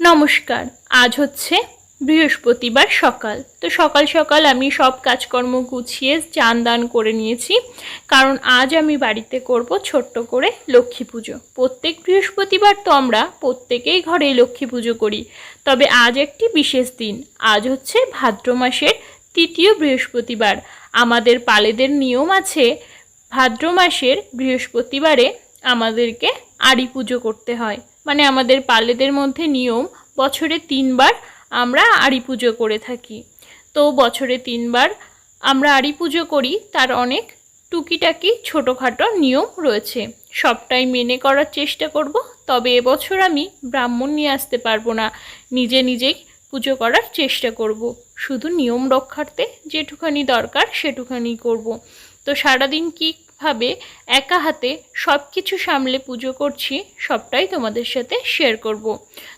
নমস্কার, আজ হচ্ছে বৃহস্পতিবার সকাল। তো সকাল সকাল আমি সব কাজকর্ম গুছিয়ে চান দান করে নিয়েছি, কারণ আজ আমি বাড়িতে করব ছোট্ট করে লক্ষ্মী পুজো। প্রত্যেক বৃহস্পতিবার তো আমরা প্রত্যেকেই ঘরে লক্ষ্মী পুজো করি, তবে আজ একটি বিশেষ দিন। আজ হচ্ছে ভাদ্র মাসের তৃতীয় বৃহস্পতিবার। আমাদের পালেদের নিয়ম আছে, ভাদ্র মাসের বৃহস্পতিবারে আমাদেরকে আড়ি পুজো করতে হয়। মানে আমাদের পালেদের মধ্যে নিয়ম, বছরে তিনবার আমরা আড়ি পুজো করে থাকি। তো বছরে তিনবার আমরা আড়ি পুজো করি, তার অনেক টুকিটাকি ছোটোখাটো নিয়ম রয়েছে। সবটাই মেনে করার চেষ্টা করব, তবে এবছর আমি ব্রাহ্মণ নিয়ে আসতে পারব না। নিজে নিজেই পুজো করার চেষ্টা করব। শুধু নিয়ম রক্ষার্থে যেটুখানি দরকার সেটুখানি করব। তো সারাদিন কীভাবে একা হাতে সব কিছু সামলে পুজো করছি, সবটাই তোমাদের সাথে শেয়ার করব।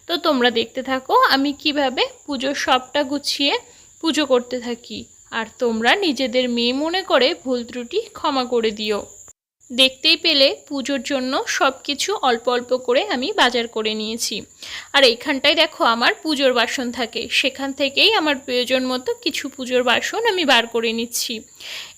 তো তোমরা দেখতে থাকো আমি কীভাবে পুজোর সবটা গুছিয়ে পুজো করতে থাকি। আর তোমরা নিজেদের মেয়ে মনে করে ভুল ত্রুটি ক্ষমা করে দিও। দেখতেই পেলে পুজোর জন্য সব কিছু অল্প অল্প করে আমি বাজার করে নিয়েছি। আর এইখানটায় দেখো আমার পুজোর বাসন থাকে। সেখান থেকেই আমার প্রয়োজন মতো কিছু পুজোর বাসন আমি বার করে নিচ্ছি।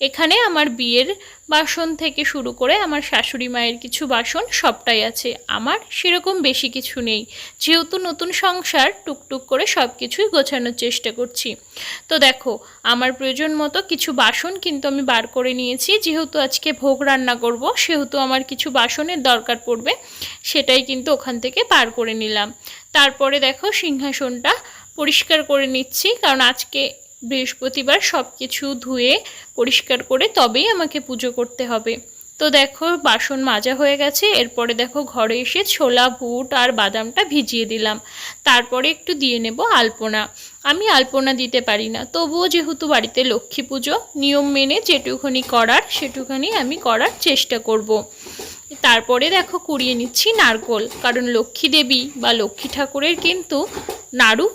এখানে আমার বিয়ের বাসন থেকে শুরু করে আমার শাশুড়ি মায়ের কিছু বাসন সবটাই আছে। আমার সেরকম বেশি কিছু নেই। যেহেতু নতুন সংসার, টুকটুক করে সব কিছুই গোছানোর চেষ্টা করছি। তো দেখো, আমার প্রয়োজন মতো কিছু বাসন কিন্তু আমি বার করে নিয়েছি। যেহেতু আজকে ভোগ রান্না করব সেহেতু আমার কিছু বাসনের দরকার পড়বে, সেটাই কিন্তু ওখান থেকে পার করে নিলাম। তারপরে দেখো সিংহাসনটা পরিষ্কার করে নিচ্ছি, কারণ আজকে বৃহস্পতিবার সব কিছু ধুয়ে পরিষ্কার করে তবেই আমাকে পুজো করতে হবে। তো দেখো বাসন মাজা হয়ে গেছে, এরপরে দেখো ঘরে এসে ছোলা, বুট আর বাদামটা ভিজিয়ে দিলাম তারপরে একটু দিয়ে নেব আলপনা আমি আলপনা দিতে পারি না, তবুও যেহেতু বাড়িতে লক্ষ্মী পুজো, নিয়ম মেনে যেটুখানি করার সেটুখানি আমি করার চেষ্টা করব। তারপরে দেখো কুড়িয়ে নিচ্ছি নারকোল, কারণ লক্ষ্মী দেবী বা লক্ষ্মী ঠাকুরের কিন্তু নাড়ু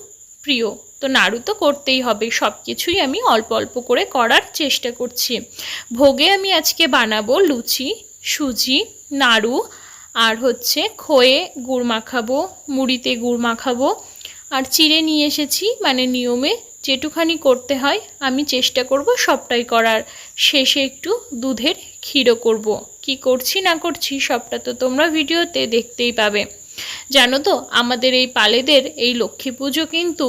প্রিয়। তো নাড়ু তো করতেই হবে। সব কিছুই আমি অল্প অল্প করে করার চেষ্টা করছি। ভোগে আমি আজকে বানাবো লুচি, সুজি, নাড়ু, আর হচ্ছে খোয়ে গুড় মাখাবো, মুড়িতে গুড় মাখাবো। আর চিড়ে নিয়ে এসেছি মানে নিয়মে যেটুখানি করতে হয় আমি চেষ্টা করব সবটাই করার। শেষে একটু দুধের ক্ষীরও করব। কি করছি না করছি সবটা তো তোমরা ভিডিওতে দেখতেই পাবে। জানো তো, আমাদের এই পালেদের এই লক্ষ্মী পুজো কিন্তু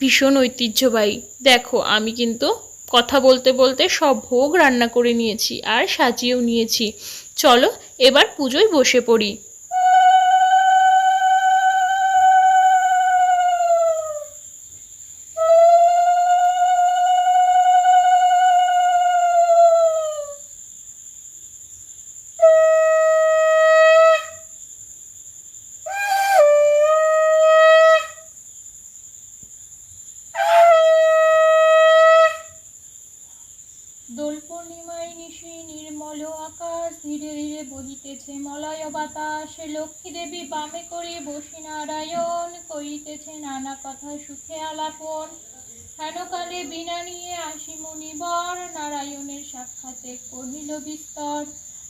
ভীষণ ঐতিহ্যবাহী। দেখো, আমি কিন্তু কথা বলতে বলতে সব ভোগ রান্না করে নিয়েছি আর সাজিয়েও নিয়েছি। চলো, এবার পুজোয় বসে পড়ি। পূর্ণিমায় নিশি নির্মল আকাশ ধীরে ধীরে বহিতেছে মলয় বাতাস। লক্ষ্মী দেবী বামে করে বসি নারায়ণ করিতেছে নানা কথা সুখে আলাপন। হেনকালে বিনা নিয়ে আসি মুনিবর, নারায়ণের সাক্ষাতে কহিল বিস্তর,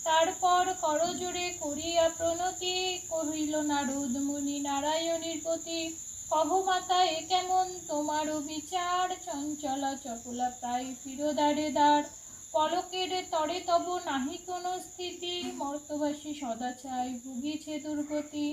তারপর করজোড়ে করিয়া প্রণতি, কহিল নারদ মুনি নারায়ণীর প্রতি, কহ মাতা, এ কেমন তোমারও বিচার চঞ্চলা চপলা প্রায় ফিরোদারে দ্বার পলকের তরে তব নাহি কোন স্থিতি। মর্তবাসী সদা চাই ভুগিছে দুর্গতি।